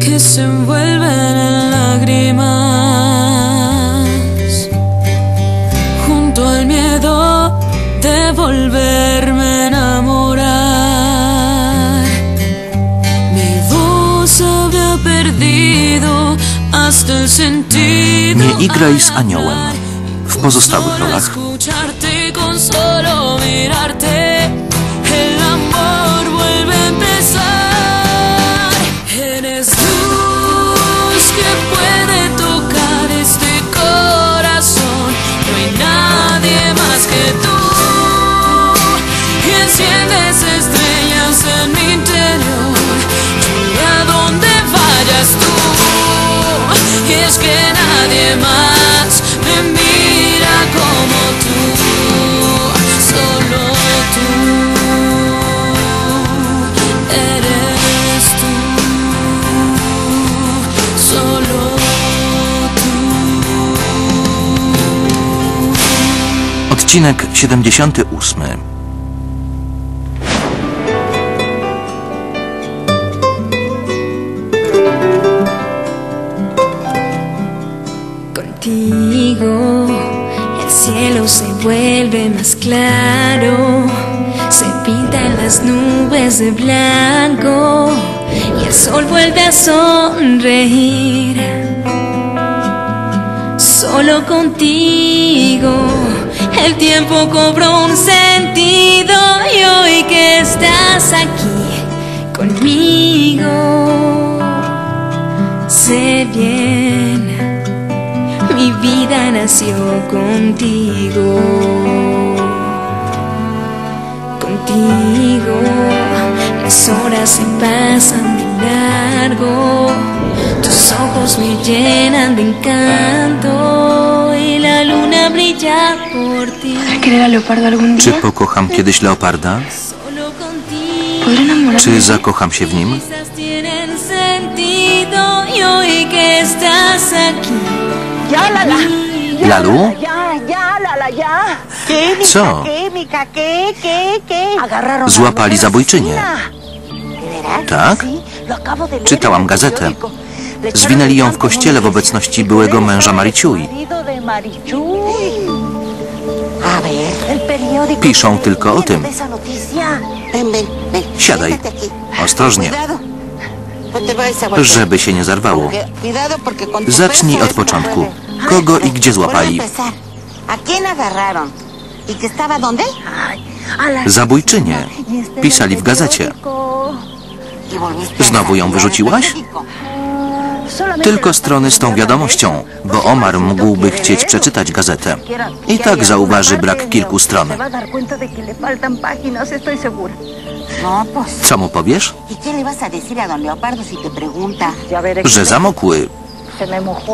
que se envuelven en lágrimas. Junto al miedo de volverme a enamorar. Mi voz había perdido hasta el sentido. Nie igraj z aniołem. W pozostałych rolach Odcinek 78. Contigo el cielo se vuelve más claro, se pintan las nubes de blanco y el sol vuelve a sonreír. Solo contigo el tiempo cobró un sentido y hoy que estás aquí conmigo, sé bien. Mi vida nació contigo. Contigo las horas se pasan de largo. Tus ojos me llenan de encanto y la luna brilla por ti. ¿Querer a Leopardo algún Czy día? pokocham kiedyś leoparda? Czy zakocham się w nim? Y. Ya, Lalu? Co? Złapali zabójczynię. Tak? Czytałam gazetę. Zwinęli ją w kościele w obecności byłego męża periódico. Piszą tylko o tym. Siadaj. Ostrożnie. Żeby się nie zarwało. Zacznij od początku. Kogo i gdzie złapali? Zabójczynię. Pisali w gazecie. Znowu ją wyrzuciłaś? Tylko strony z tą wiadomością, bo Omar mógłby chcieć przeczytać gazetę. I tak zauważy brak kilku stron. Co mu powiesz? Że zamokły.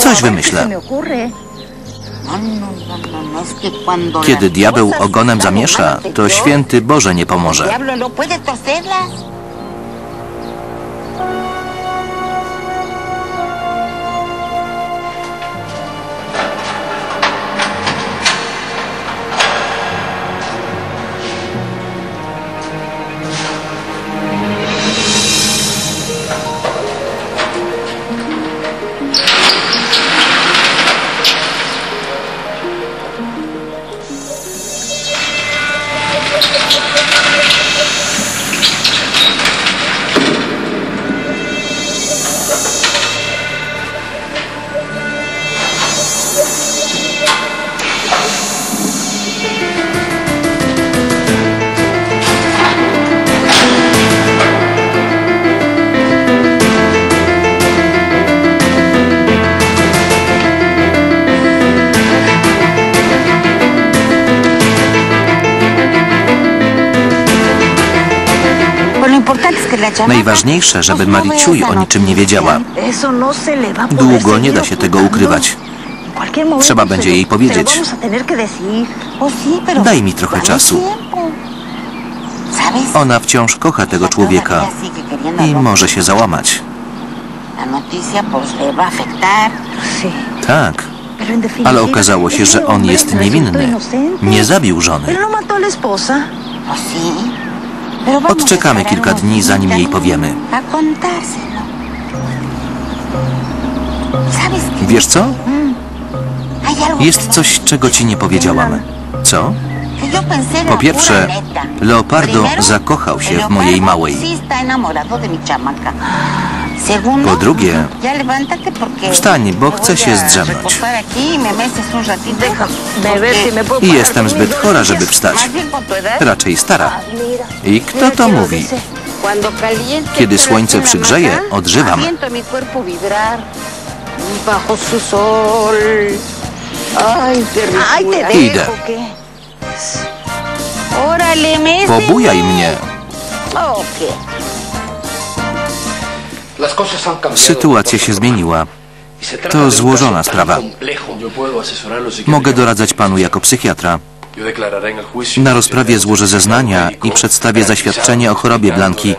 Coś wymyślę. Kiedy diabeł ogonem zamiesza, to święty Boże nie pomoże. Najważniejsze, żeby Mariciuj o niczym nie wiedziała. No Długo nie da się tego ukrywać. Trzeba będzie jej powiedzieć. Oh, Daj mi trochę czasu. Ona wciąż kocha tego człowieka i może się załamać. Tak, ale okazało się, że on jest niewinny. Nie zabił żony. Odczekamy kilka dni, zanim jej powiemy. A contárselo. ¿Sabes qué? Wiesz co? Que Jest no coś, czego ci nie powiedziałam. Co? Po pierwsze. Leopardo zakochał się w mojej małej. Po drugie, wstań, bo chcę się zdrzemnąć. y porque- I jestem zbyt chora, żeby wstać. Raczej stara. I kto to mówi? Kiedy słońce przygrzeje, odżywam. aviento mi cuerpo Sytuacja się zmieniła. Y To złożona sprawa. Mogę doradzać panu jako psychiatra. Na rozprawie złożę zeznania i przedstawię zaświadczenie o chorobie Blanki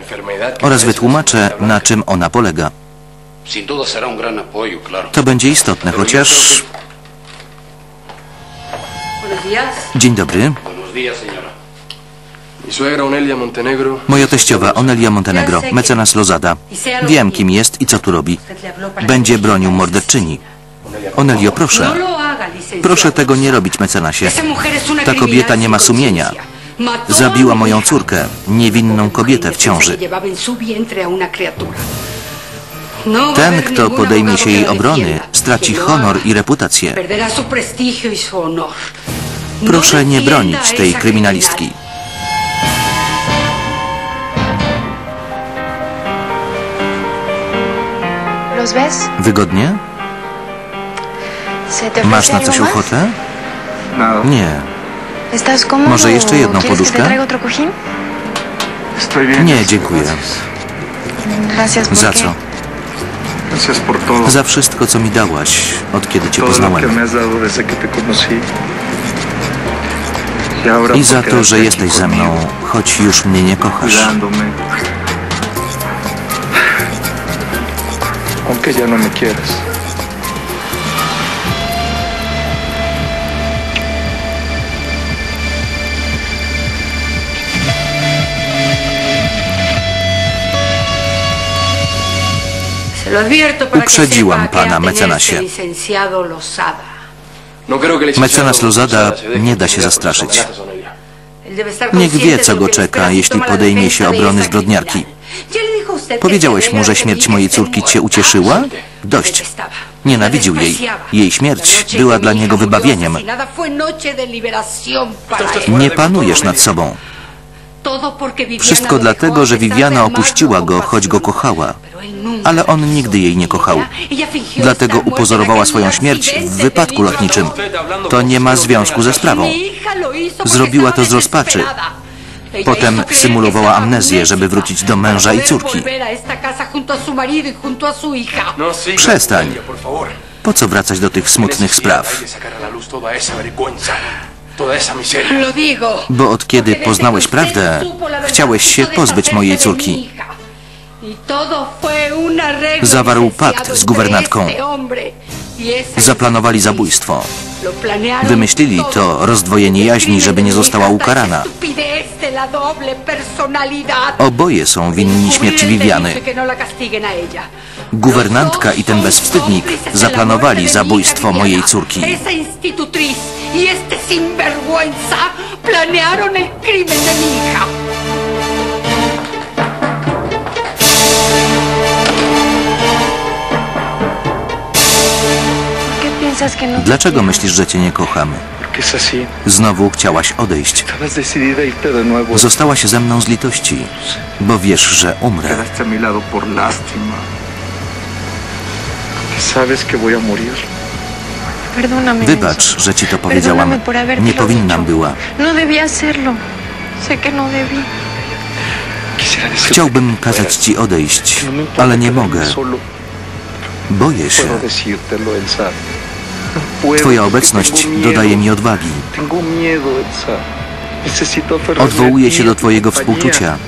oraz wytłumaczę, na czym ona polega. To będzie istotne, chociaż... Dzień dobry. Moja teściowa Onelia Montenegro, mecenas Lozada. Wiem, kim jest i co tu robi. Będzie bronił morderczyni. Onelio, proszę. Proszę tego nie robić, mecenasie. Ta kobieta nie ma sumienia. Zabiła moją córkę, niewinną kobietę w ciąży. Ten, kto podejmie się jej obrony, straci honor i reputację. Proszę nie bronić tej kryminalistki. Wygodnie? ¿Se te Masz na coś ochotę? Nie. ¿Estás cómodo? Może jeszcze jedną ¿Quieres que poduszkę? Nie, dziękuję. Gracias, ¿por Za co? Za wszystko, co mi dałaś, od kiedy cię poznałem. Y I za to, że jesteś ze mną, choć już mnie nie kochasz. Aunque ya no me quieres. Uprzedziłam pana, mecenasie. No creo que el licenciado Mecenas Lozada nie da się zastraszyć. Niech wie, co go czeka, jeśli podejmie się obrony zbrodniarki. Powiedziałeś mu, że śmierć mojej córki cię ucieszyła? Dość. Nienawidził jej. Jej śmierć była dla niego wybawieniem. Nie panujesz nad sobą. Wszystko dlatego, że Viviana opuściła go, choć go kochała. Ale on nigdy jej nie kochał. Dlatego upozorowała swoją śmierć w wypadku lotniczym. To nie ma związku ze sprawą. Zrobiła to z rozpaczy. Potem symulowała amnezję, żeby wrócić do męża i córki. No, Przestań. Po co wracać do tych smutnych spraw? Bo od kiedy poznałeś prawdę, chciałeś się pozbyć mojej córki. Zawarł pakt z guwernantką. Zaplanowali zabójstwo. Wymyślili to rozdwojenie jaźni, żeby nie została ukarana. Oboje są winni śmierci Viviany. Guwernantka i ten bezwstydnik zaplanowali zabójstwo mojej córki. Y planearon el crimen de mi hija. Dlaczego myślisz, że cię nie kocham? Porque es así. Znowu chciałaś odejść. Estabas decidida a irte de nuevo. Zostałaś ze mną z litości, bo wiesz, że umrę. Wybacz, że ci to powiedziałam. Nie powinnam była. No no Chciałbym kazać ci odejść, ale nie mogę. Boję się. Twoja obecność dodaje mi odwagi. Odwołuję się do twojego współczucia.